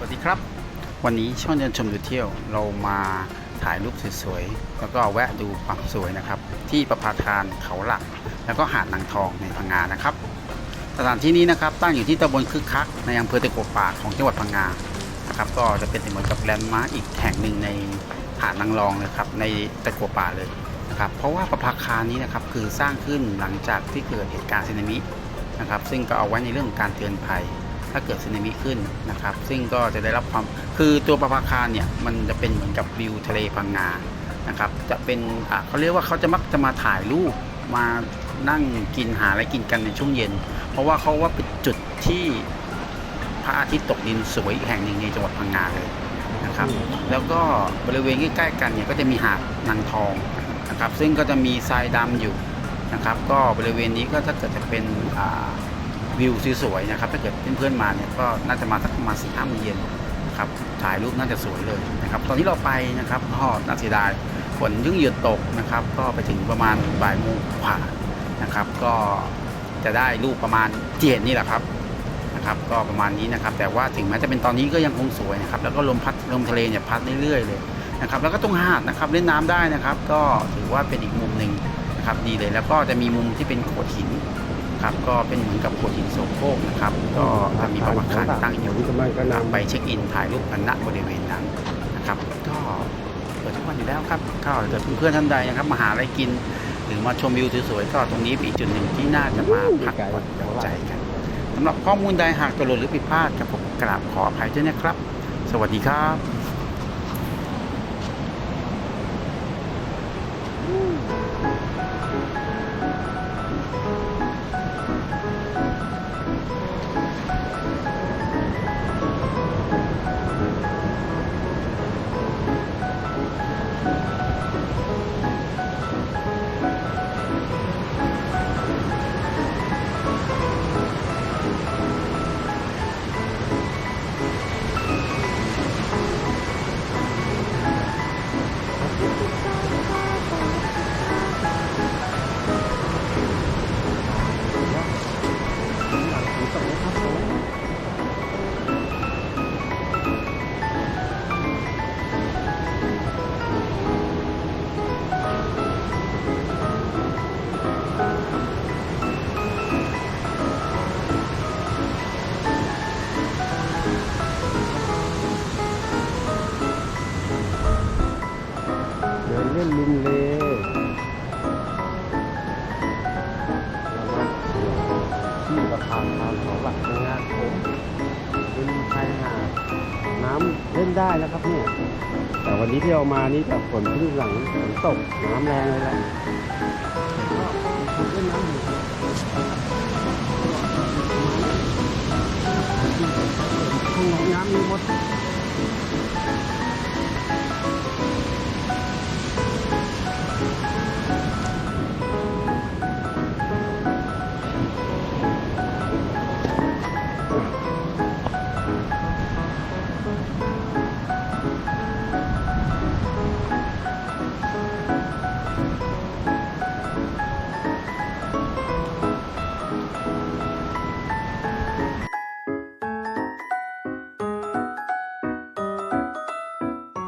สวัสดีครับ วันนี้ช่องเดินชมดูเที่ยวเรามาถ่ายรูปสวยๆ แล้วก็แวะดูความสวยนะครับ ที่ประภาทานเขาหลัก แล้วก็หาดนางทองในพังงานะครับ สถานที่นี้นะครับตั้งอยู่ที่ตำบลคึกคักในอำเภอตะกัวป่าของจังหวัดพังงานะครับก็จะเป็นเหมือนกับแลนด์มาร์คอีกแห่งหนึ่งในหาดนางรองเลยครับในตะกัวป่าเลยนะครับเพราะว่าประภาคารนี้นะครับคือสร้างขึ้นหลังจากที่เกิดเหตุการณ์สึนามินะครับซึ่งก็เอาไว้ในเรื่องของการเตือนภัย ถ้าเกิดสึนามิขึ้นนะครับ ซึ่งก็จะได้รับความคือตัวประภาคารเนี่ยมันจะเป็นเหมือนกับวิวทะเลพังงานะครับจะเป็นอะเขาเรียกว่าเขาจะมักจะมาถ่ายรูปมานั่งกินหาอะไรกินกันในช่วงเย็น เพราะว่าเขาว่าเป็นจุดที่พระอาทิตย์ตกดินสวยอีกแห่งหนึ่งในจังหวัดพังงาเลยนะครับ แล้วก็บริเวณใกล้ๆกันเนี่ยก็จะมีหาดนางทองนะครับ ซึ่งก็จะมีทรายดำอยู่นะครับ ก็บริเวณนี้ก็ถ้าเกิดจะเป็นอ่า วิวสวยๆนะครับถ้าเกิดเพื่อนๆมาเนี่ยก็น่าจะมาสักประมาณสี่ห้าโมงเย็นครับถ่ายรูปน่าจะสวยเลยนะครับ ตอนที่เราไปนะครับก็น่าเสีดายฝนยุ่งหยุดตกนะครับ ก็ไปถึงประมาณบ่ายโมงกว่านะครับ ก็จะได้รูปประมาณเจ็ดนี่แหละครับนะครับ ก็ประมาณนี้นะครับ แต่ว่าถึงแม้จะเป็นตอนนี้ก็ยังคงสวยนะครับ แล้วก็ลมพัดลมทะเลเนี่ยพัดเรื่อยๆเลยนะครับแล้วก็ตรงหาดนะครับเล่นน้ำได้นะครับ ก็ถือว่าเป็นอีกมุมหนึ่งนะครับดีเลยแล้วก็จะมีมุมที่เป็นโขดหิน ครับก็เป็นเหมือนกับโขดหินโสโครกนะครับ ก็จะมีประวัติการตั้งอยู่ทำไมก็นำไปเช็คอินถ่ายรูปกันณบริเวณนั้นนะครับ ก็เปิดทุกวันอยู่แล้วครับก็ถ้าเกิดเพื่อนๆท่านใดนะครับมาหาอะไรกิน หรือมาชมวิวสวยๆก็ตรงนี้เป็นอีกจุดหนึ่งที่น่าจะมาพักผ่อนหย่อนใจกันสำหรับข้อมูลใดหากตกหล่นหรือผิดพลาดกับผมกราบขออภัยด้วยนะครับ สวัสดีครับ ดินเล่นริมเลที่ประพานทางเขาหลักงานผมเป็นชายหาดน้ำเล่นได้แล้วครับเนี่ย แต่วันนี้ที่เรามานี่แบบฝนเพิ่งหลังฝนตกน้ำแรงเลยแหละก็เล่นน้ำอยู่ห้องน้ำมีหมด